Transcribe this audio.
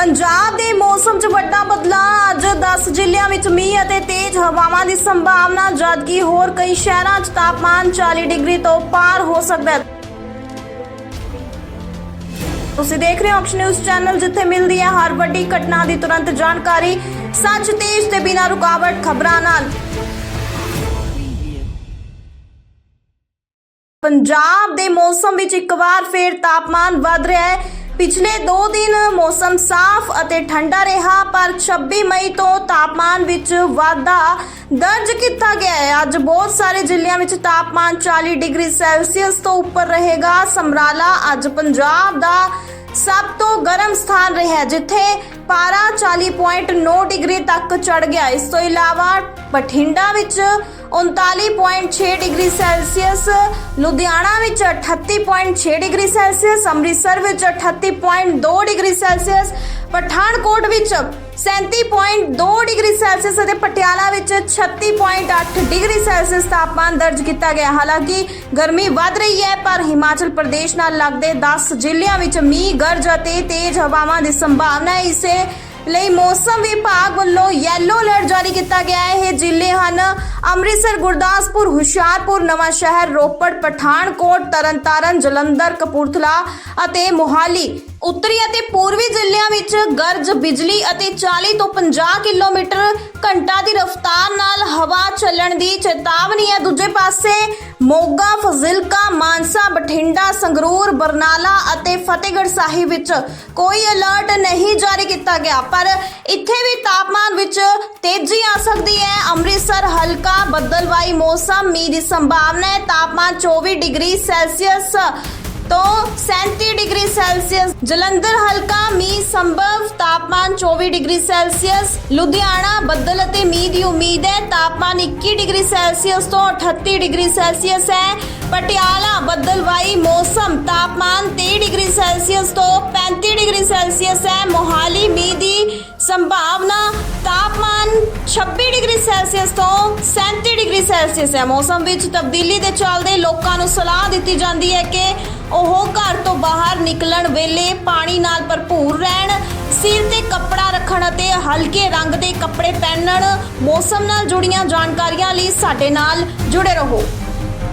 ਪੰਜਾਬ ਦੇ ਮੌਸਮ 'ਚ ਵੱਡਾ ਬਦਲਾਅ। ਅੱਜ 10 ਜ਼ਿਲ੍ਹਿਆਂ ਵਿੱਚ ਮੀਂਹ ਅਤੇ ਤੇਜ਼ ਹਵਾਵਾਂ ਦੀ ਸੰਭਾਵਨਾ। ਜਦਕਿ ਹੋਰ ਕਈ ਸ਼ਹਿਰਾਂ 'ਚ ਤਾਪਮਾਨ 40 ਡਿਗਰੀ ਤੋਂ ਪਾਰ ਹੋ ਸਕਦਾ ਹੈ। ਤੁਸੀਂ ਦੇਖ ਰਹੇ ਹੋ ਆਪਸ਼ਨ ਨਿਊਜ਼ ਚੈਨਲ, ਜਿੱਥੇ ਮਿਲਦੀ ਹੈ ਹਰ ਵੱਡੀ ਘਟਨਾ ਦੀ ਤੁਰੰਤ ਜਾਣਕਾਰੀ। ਸੱਚ ਤੇਜ਼ ਤੇ ਬਿਨਾਂ ਰੁਕਾਵਟ ਖਬਰਾਂ ਨਾਲ। ਪੰਜਾਬ ਦੇ ਮੌਸਮ ਵਿੱਚ ਇੱਕ ਵਾਰ ਫੇਰ ਤਾਪਮਾਨ ਵਧ ਰਿਹਾ ਹੈ। ਪਿਛਲੇ 2 ਦਿਨ ਮੌਸਮ ਸਾਫ਼ ਅਤੇ ਠੰਡਾ ਰਿਹਾ, ਪਰ 26 ਮਈ ਤੋਂ ਤਾਪਮਾਨ ਵਿੱਚ ਵਾਧਾ ਦਰਜ ਕੀਤਾ ਗਿਆ ਹੈ। ਅੱਜ ਬਹੁਤ ਸਾਰੇ ਜ਼ਿਲ੍ਹਿਆਂ ਵਿੱਚ ਤਾਪਮਾਨ 40 ਡਿਗਰੀ ਸੈਲਸੀਅਸ ਤੋਂ ਉੱਪਰ ਰਹੇਗਾ। ਸਮਰਾਲਾ ਅੱਜ ਪੰਜਾਬ ਦਾ ਸਭ ਤੋਂ ਗਰਮ ਸਥਾਨ ਰਿਹਾ, ਜਿੱਥੇ ਪਾਰਾ 40.9 ਡਿਗਰੀ ਤੱਕ ਚੜ ਗਿਆ। ਇਸ ਤੋਂ ਇਲਾਵਾ ਬਠਿੰਡਾ ਵਿੱਚ 39.6 ਡਿਗਰੀ ਸੈਲਸੀਅਸ, ਲੁਧਿਆਣਾ ਵਿੱਚ 38.6 ਡਿਗਰੀ ਸੈਲਸੀਅਸ, ਅੰਮ੍ਰਿਤਸਰ ਵਿੱਚ 38.2 ਡਿਗਰੀ ਸੈਲਸੀਅਸ, ਪਠਾਨਕੋਟ ਵਿੱਚ 37.2 ਡਿਗਰੀ ਸੈਲਸੀਅਸ ਅਤੇ ਪਟਿਆਲਾ ਵਿੱਚ 36.8 ਡਿਗਰੀ ਸੈਲਸੀਅਸ ਤਾਪਮਾਨ ਦਰਜ ਕੀਤਾ ਗਿਆ। ਹਾਲਾਂਕਿ ਗਰਮੀ ਵੱਧ ਰਹੀ ਹੈ, ਪਰ ਹਿਮਾਚਲ ਪ੍ਰਦੇਸ਼ ਨਾਲ ਲੱਗਦੇ 10 ਜ਼ਿਲ੍ਹਿਆਂ ਵਿੱਚ ਮੀਂਹ, ਗਰਜ ਅਤੇ ਤੇਜ਼ ਹਵਾਵਾਂ ਦੀ ਸੰਭਾਵਨਾ ਹੈ। ਇਸੇ ਲਈ ਮੌਸਮ ਵਿਭਾਗ ਵੱਲੋਂ ਯੈਲੋ ਅਲਰਟ ਜਾਰੀ ਕੀਤਾ ਗਿਆ ਹੈ। ਇਹ ਜ਼ਿਲ੍ਹੇ ਹਨ ਅੰਮ੍ਰਿਤਸਰ, ਗੁਰਦਾਸਪੁਰ, ਹੁਸ਼ਿਆਰਪੁਰ ਨਵਾਂ ਸ਼ਹਿਰ ਰੋਪੜ, ਪਠਾਨਕੋਟ, ਤਰਨਤਾਰਨ, ਜਲੰਧਰ, ਕਪੂਰਥਲਾ ਅਤੇ ਮੋਹਾਲੀ। ਉੱਤਰੀ ਅਤੇ ਪੂਰਬੀ ਜ਼ਿਲ੍ਹਿਆਂ ਵਿੱਚ ਗਰਜ ਬਿਜਲੀ ਅਤੇ 40 ਤੋਂ 50 ਕਿਲੋਮੀਟਰ ਘੰਟਾ ਦੀ ਰਫ਼ਤਾਰ ਨਾਲ ਹਵਾ ਚੱਲਣ ਦੀ ਚੇਤਾਵਨੀ ਹੈ। ਦੂਜੇ ਪਾਸੇ ਮੋਗਾ, ਫਜ਼ਿਲਕਾ, ਮਾਨਸਾ, ਬਠਿੰਡਾ, ਸੰਗਰੂਰ, ਬਰਨਾਲਾ ਅਤੇ ਫਤਿਹਗੜ੍ਹ ਸਾਹਿਬ ਵਿੱਚ ਕੋਈ ਅਲਰਟ ਨਹੀਂ ਜਾਰੀ ਕੀਤਾ ਗਿਆ। ਪਰ ਇੱਥੇ ਵੀ ਤਾਪਮਾਨ ਵਿੱਚ ਤੇਜ਼ੀ ਆ ਸਕਦੀ ਹੈ। ਅੰਮ੍ਰਿਤਸਰ ਹਲਕਾ ਬੱਦਲਵਾਈ ਮੌਸਮ, ਮੀਂਹ ਦੀ ਸੰਭਾਵਨਾ ਹੈ। ਤਾਪਮਾਨ 24 ਡਿਗਰੀ ਸੈਲਸੀਅਸ ਤੋਂ 37 ਡਿਗਰੀ ਸੈਲਸੀਅਸ। ਜਲੰਧਰ ਹਲਕਾ ਮੀਂਹ ਸੰਭਵ, ਤਾਪਮਾਨ 24 ਡਿਗਰੀ ਸੈਲਸੀਅਸ। ਲੁਧਿਆਣਾ ਬੱਦਲ ਅਤੇ ਮੀਂਹ ਦੀ ਉਮੀਦ ਹੈ, ਤਾਪਮਾਨ 21 ਡਿਗਰੀ ਸੈਲਸੀਅਸ ਤੋਂ 38 ਡਿਗਰੀ ਸੈਲਸੀਅਸ ਹੈ। ਪਟਿਆਲਾ ਬੱਦਲਵਾਈ ਮੌਸਮ, ਤਾਪਮਾਨ 23 ਡਿਗਰੀ ਸੈਲਸੀਅਸ ਤੋਂ 35 ਡਿਗਰੀ ਸੈਲਸੀਅਸ ਹੈ। ਮੋਹਾਲੀ ਮੀਂਹ ਦੀ ਸੰਭਾਵਨਾ, ਤਾਪਮਾਨ 26 ਡਿਗਰੀ ਸੈਲਸੀਅਸ ਤੋਂ 37 ਡਿਗਰੀ ਸੈਲਸੀਅਸ ਹੈ। ਮੌਸਮ ਵਿੱਚ ਤਬਦੀਲੀ ਦੇ ਚੱਲਦੇ ਲੋਕਾਂ ਨੂੰ ਸਲਾਹ ਦਿੱਤੀ ਜਾਂਦੀ ਹੈ ਕਿ ਉਹ ਘਰ ਤੋਂ ਬਾਹਰ ਨਿਕਲਣ ਵੇਲੇ ਪਾਣੀ ਨਾਲ ਭਰਪੂਰ ਰਹਿਣ, ਸਿਰ ਤੇ ਕੱਪੜਾ ਰੱਖਣ ਅਤੇ ਹਲਕੇ ਰੰਗ ਦੇ ਕੱਪੜੇ ਪਹਿਨਣ। ਮੌਸਮ ਨਾਲ ਜੁੜੀਆਂ ਜਾਣਕਾਰੀਆਂ ਲਈ ਸਾਡੇ ਨਾਲ ਜੁੜੇ ਰਹੋ।